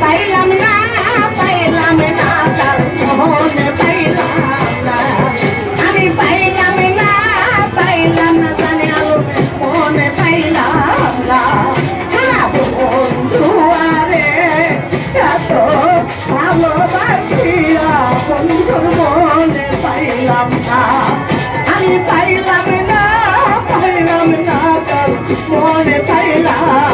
পাইলাম না পাইলাম না তার মোহনে পাইলাম না আমি পাইলাম না পাইলাম না জানে আলম মোহনে পাইলাম না বন্ধু আরে এত ভালোবাসিয়া বন্ধুর মনে মনে পাইলাম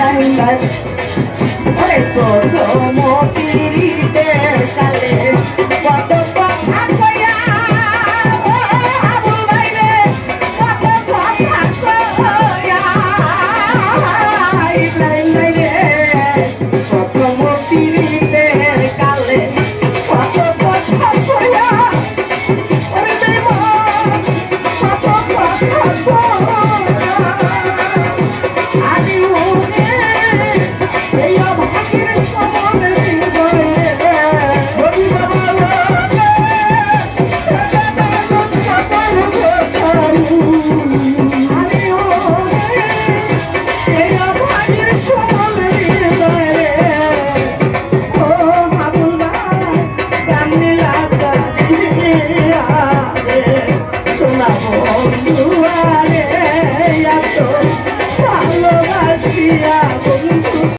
নাই ওরে তো